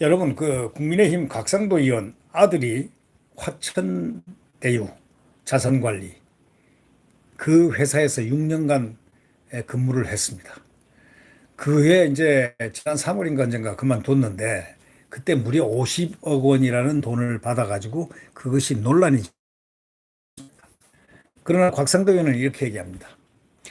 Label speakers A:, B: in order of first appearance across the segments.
A: 여러분 그 국민의힘 곽상도 의원 아들이 화천대유 자산관리 그 회사에서 6년간 근무를 했습니다. 그 후에 이제 지난 3월인가 언젠가 그만뒀는데 그때 무려 50억 원이라는 돈을 받아가지고 그것이 논란이 그러나 곽상도 의원은 이렇게 얘기합니다.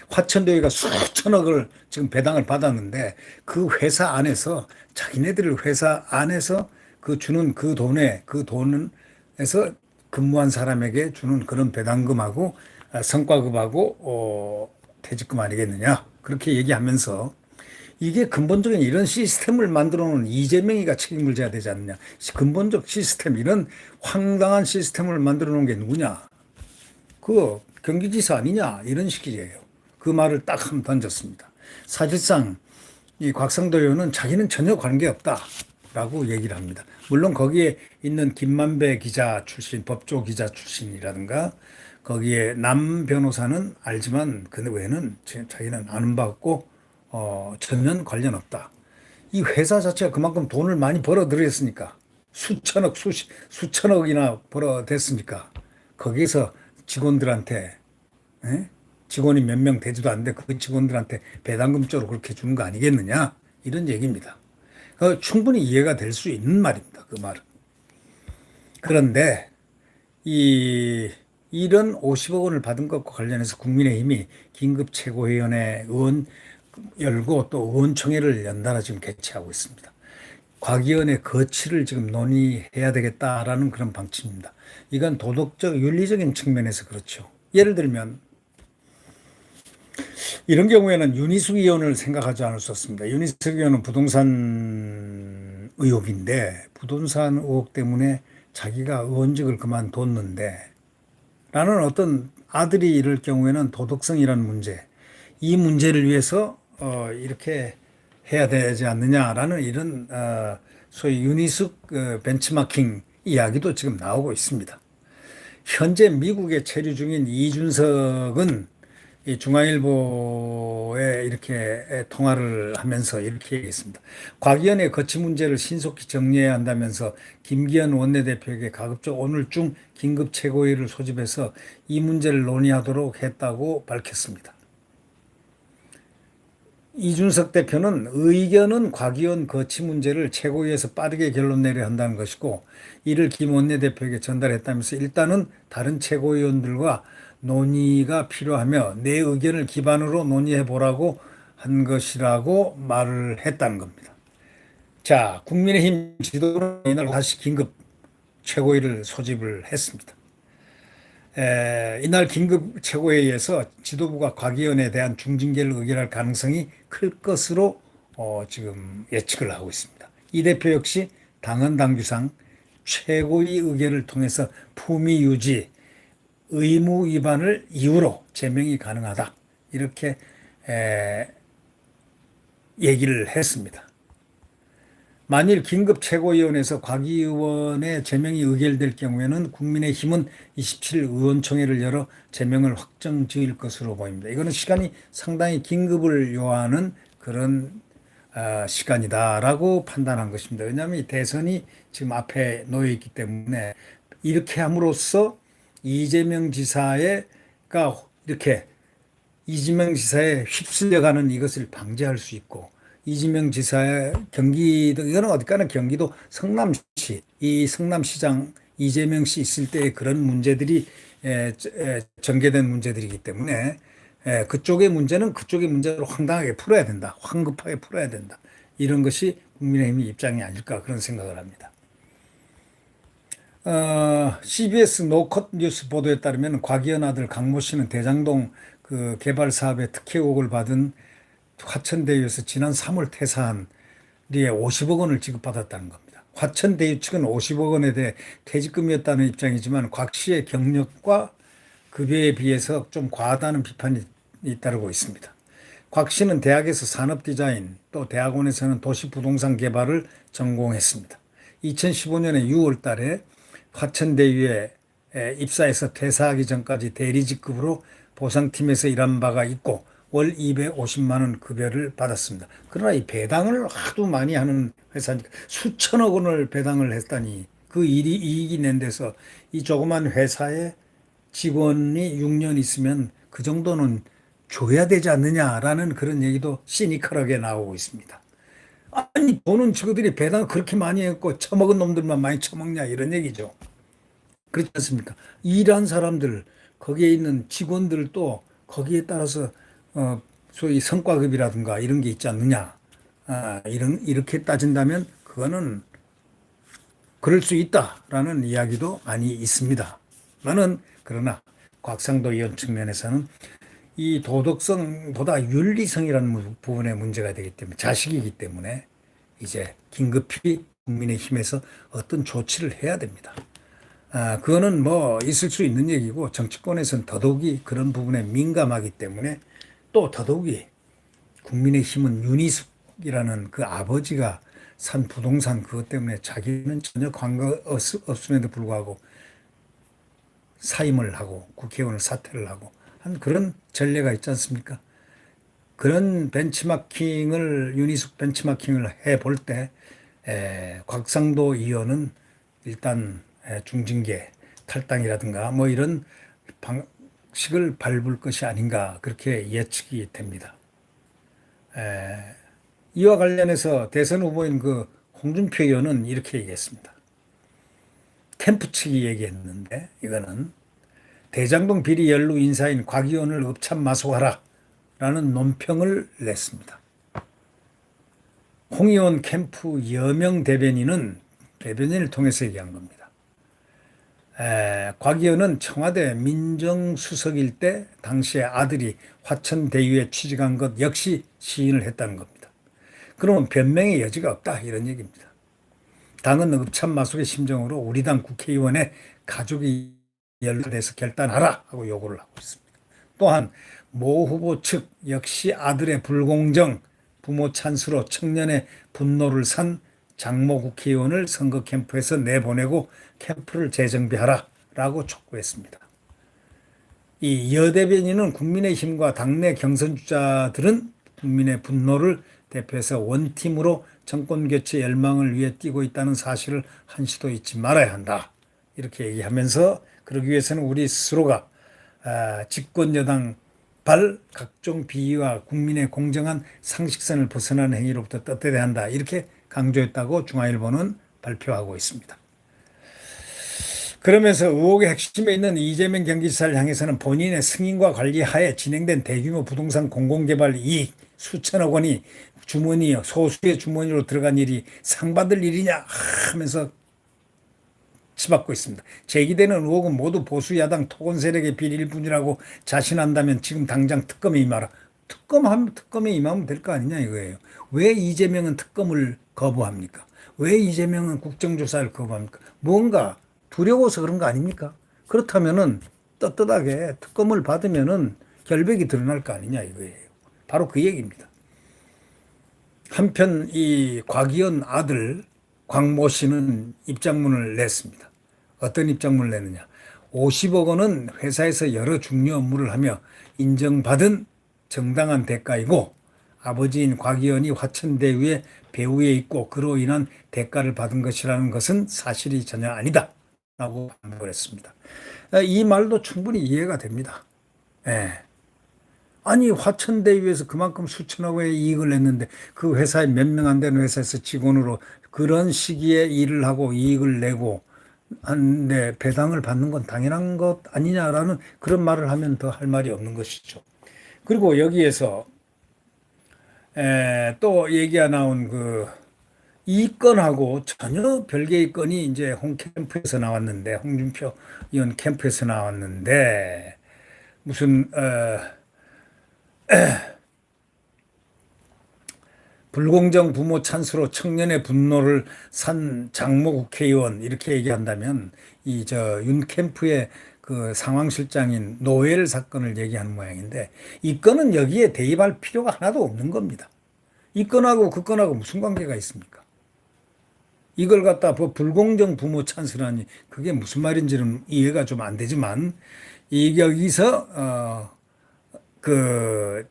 A: 화천대유가 수천억을 지금 배당을 받았는데 그 회사 안에서 자기네들 회사 안에서 그 주는 그 돈에 그 돈에서 근무한 사람에게 주는 그런 배당금하고 아, 성과급하고 어, 퇴직금 아니겠느냐? 그렇게 얘기하면서 이게 근본적인 이런 시스템을 만들어 놓은 이재명이가 책임을 져야 되지 않느냐? 근본적 시스템 이런 황당한 시스템을 만들어 놓은 게 누구냐? 그 경기지사 아니냐? 이런 식이에요. 그 말을 딱한번 던졌습니다. 사실상 이 곽상도 의원은 자기는 전혀 관계없다 라고 얘기를 합니다. 물론 거기에 있는 김만배 기자 출신, 법조 기자 출신이라든가 거기에 남 변호사는 알지만 그 외에는 자기는 아는 바 없고 어, 전혀 관련 없다. 이 회사 자체가 그만큼 돈을 많이 벌어들였으니까 수천억, 수십, 수천억이나 벌어댔으니까 거기서 직원들한테 에? 직원이 몇 명 되지도 않는데 그 직원들한테 배당금 쪽으로 그렇게 주는 거 아니겠느냐 이런 얘기입니다. 그 충분히 이해가 될 수 있는 말입니다. 그 말은. 그런데 이 이런 50억 원을 받은 것과 관련해서 국민의힘이 긴급 최고위원회 의원 열고 또 의원총회를 연달아 지금 개최하고 있습니다. 과기원의 거취를 지금 논의해야 되겠다라는 그런 방침입니다. 이건 도덕적, 윤리적인 측면에서 그렇죠. 예를 들면 이런 경우에는 윤희숙 의원을 생각하지 않을 수 없습니다. 윤희숙 의원은 부동산 의혹인데 부동산 의혹 때문에 자기가 의원직을 그만뒀는데 라는 어떤 아들이 이럴 경우에는 도덕성이라는 문제 이 문제를 위해서 어 이렇게 해야 되지 않느냐라는 이런 어 소위 유니숙 어 벤치마킹 이야기도 지금 나오고 있습니다. 현재 미국에 체류 중인 이준석은 이 중앙일보에 이렇게 통화를 하면서 이렇게 얘기했습니다. 과기원의 거치 문제를 신속히 정리해야 한다면서 김기현 원내대표에게 가급적 오늘 중 긴급 최고위를 소집해서 이 문제를 논의하도록 했다고 밝혔습니다. 이준석 대표는 의견은 과기원 거치 문제를 최고위에서 빠르게 결론 내려 한다는 것이고 이를 김 원내대표에게 전달했다면서 일단은 다른 최고위원들과 논의가 필요하며 내 의견을 기반으로 논의해 보라고 한 것이라고 말을 했다는 겁니다. 자, 국민의힘 지도부는 이날 다시 긴급 최고위를 소집을 했습니다. 에, 이날 긴급 최고회의에서 지도부가 과기원에 대한 중징계를 의결할 가능성이 클 것으로 어, 지금 예측을 하고 있습니다. 이 대표 역시 당헌 당규상 최고위 의결을 통해서 품위 유지, 의무 위반을 이유로 제명이 가능하다. 이렇게 에, 얘기를 했습니다. 만일 긴급 최고위원회에서 곽 의원의 제명이 의결될 경우에는 국민의힘은 27일 의원총회를 열어 제명을 확정 지을 것으로 보입니다. 이거는 시간이 상당히 긴급을 요하는 그런 어, 시간이다라고 판단한 것입니다. 왜냐하면 이 대선이 지금 앞에 놓여 있기 때문에 이렇게 함으로써 이재명 지사가 이렇게 이재명 지사에 휩쓸려가는 이것을 방지할 수 있고 이재명 지사의 경기도 이거는 어디까나 경기도 성남시 이 성남시장 이재명 씨 있을 때의 그런 문제들이 에, 에, 전개된 문제들이기 때문에 에, 그쪽의 문제는 그쪽의 문제로 황당하게 풀어야 된다. 황급하게 풀어야 된다. 이런 것이 국민의힘 입장이 아닐까 그런 생각을 합니다. 어, CBS 노컷 뉴스 보도에 따르면 곽기현 아들 강모 씨는 대장동 그 개발 사업에 특혜 의혹을 받은 화천대유에서 지난 3월 퇴사한 뒤에 50억 원을 지급받았다는 겁니다. 화천대유 측은 50억 원에 대해 퇴직금이었다는 입장이지만 곽 씨의 경력과 급여에 비해서 좀 과하다는 비판이 잇따르고 있습니다. 곽 씨는 대학에서 산업 디자인 또 대학원에서는 도시 부동산 개발을 전공했습니다. 2015년에 6월 달에 화천대유에 입사해서 퇴사하기 전까지 대리직급으로 보상팀에서 일한 바가 있고 월 250만 원 급여를 받았습니다. 그러나 이 배당을 하도 많이 하는 회사니까 수천억 원을 배당을 했다니 그 일이 이익이 낸 데서 이 조그만 회사에 직원이 6년 있으면 그 정도는 줘야 되지 않느냐라는 그런 얘기도 시니컬하게 나오고 있습니다. 아니 돈은 저들이 배당 그렇게 많이 했고 처먹은 놈들만 많이 처먹냐 이런 얘기죠. 그렇지 않습니까? 일한 사람들 거기에 있는 직원들도 거기에 따라서 어 소위 성과급이라든가 이런 게 있지 않느냐. 아, 이런 이렇게 따진다면 그거는 그럴 수 있다라는 이야기도 많이 있습니다. 나는 그러나 곽상도 의원 측면에서는 이 도덕성보다 윤리성이라는 부분에 문제가 되기 때문에 자식이기 때문에 이제 긴급히 국민의힘에서 어떤 조치를 해야 됩니다. 아, 그거는 뭐 있을 수 있는 얘기고 정치권에서는 더더욱이 그런 부분에 민감하기 때문에 또 더더욱이 국민의힘은 윤희숙이라는 그 아버지가 산 부동산 그것 때문에 자기는 전혀 관계 없- 없음에도 불구하고 사임을 하고 국회의원을 사퇴를 하고 한 그런 전례가 있지 않습니까? 그런 벤치마킹을 윤희숙 벤치마킹을 해 볼 때 곽상도 의원은 일단 에, 중징계 탈당이라든가 뭐 이런 방식을 밟을 것이 아닌가 그렇게 예측이 됩니다. 에, 이와 관련해서 대선 후보인 그 홍준표 의원은 이렇게 얘기했습니다. 캠프 측이 얘기했는데 이거는 대장동 비리 연루 인사인 곽 의원을 읍참마속하라 라는 논평을 냈습니다. 홍 의원 캠프 여명 대변인은 대변인을 통해서 얘기한 겁니다. 에, 곽 의원은 청와대 민정수석일 때 당시에 아들이 화천대유에 취직한 것 역시 시인을 했다는 겁니다. 그러면 변명의 여지가 없다 이런 얘기입니다. 당은 읍참마속의 심정으로 우리 당 국회의원의 가족이 연루돼서 결단하라 하고 요구를 하고 있습니다. 또한 모 후보 측 역시 아들의 불공정, 부모 찬스로 청년의 분노를 산 장모 국회의원을 선거 캠프에서 내보내고 캠프를 재정비하라 라고 촉구했습니다. 이 여대변인은 국민의힘과 당내 경선주자들은 국민의 분노를 대표해서 원팀으로 정권 교체 열망을 위해 뛰고 있다는 사실을 한시도 잊지 말아야 한다. 이렇게 얘기하면서 그러기 위해서는 우리 스스로가 아, 집권 여당 발 각종 비위와 국민의 공정한 상식선을 벗어나는 행위로부터 떳떳해야 한다. 이렇게 강조했다고 중앙일보는 발표하고 있습니다. 그러면서 의혹의 핵심에 있는 이재명 경기지사를 향해서는 본인의 승인과 관리 하에 진행된 대규모 부동산 공공개발 이익 수천억 원이 주머니 소수의 주머니로 들어간 일이 상받을 일이냐 하면서 치받고 있습니다. 제기되는 의혹은 모두 보수 야당 토건 세력의 비리일 뿐이라고 자신한다면 지금 당장 특검에 임하라. 특검하면 특검에 임하면 될 거 아니냐 이거예요. 왜 이재명은 특검을 거부합니까? 왜 이재명은 국정조사를 거부합니까? 뭔가 두려워서 그런 거 아닙니까? 그렇다면은 떳떳하게 특검을 받으면은 결백이 드러날 거 아니냐 이거예요. 바로 그 얘기입니다. 한편 이 곽의원 아들 광모 씨는 입장문을 냈습니다. 어떤 입장문을 내느냐? 50억 원은 회사에서 여러 중요 업무를 하며 인정받은 정당한 대가이고 아버지인 곽 의원이 화천대유의 배후에 있고 그로 인한 대가를 받은 것이라는 것은 사실이 전혀 아니다. 라고 반박을 했습니다. 이 말도 충분히 이해가 됩니다. 예. 아니 화천대유에서 그만큼 수천억 원의 이익을 냈는데 그 회사에 몇 명 안 되는 회사에서 직원으로 그런 시기에 일을 하고 이익을 내고 한데 배당을 받는 건 당연한 것 아니냐라는 그런 말을 하면 더 할 말이 없는 것이죠. 그리고 여기에서 에, 또 얘기가 나온 그 이 건하고 전혀 별개의 건이 이제 홍 캠프에서 나왔는데 홍준표 의원 캠프에서 나왔는데 무슨 어, 불공정 부모 찬스로 청년의 분노를 산 장모 국회의원 이렇게 얘기한다면 이 저 윤 캠프의 그 상황실장인 노엘 사건을 얘기하는 모양인데 이 건은 여기에 대입할 필요가 하나도 없는 겁니다. 이 건하고 그 건하고 무슨 관계가 있습니까? 이걸 갖다 뭐 불공정 부모 찬스라니 그게 무슨 말인지는 이해가 좀 안 되지만 이 여기서 어 그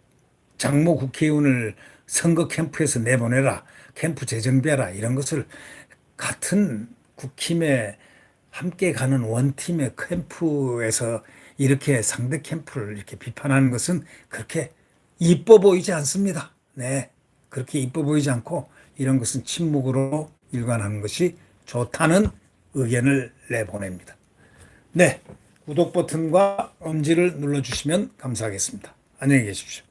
A: 장모 국회의원을 선거 캠프에서 내보내라, 캠프 재정비하라 이런 것을 같은 국힘에 함께 가는 원팀의 캠프에서 이렇게 상대 캠프를 이렇게 비판하는 것은 그렇게 이뻐 보이지 않습니다. 네. 그렇게 이뻐 보이지 않고 이런 것은 침묵으로 일관하는 것이 좋다는 의견을 내보냅니다. 네. 구독 버튼과 엄지를 눌러주시면 감사하겠습니다. 안녕히 계십시오.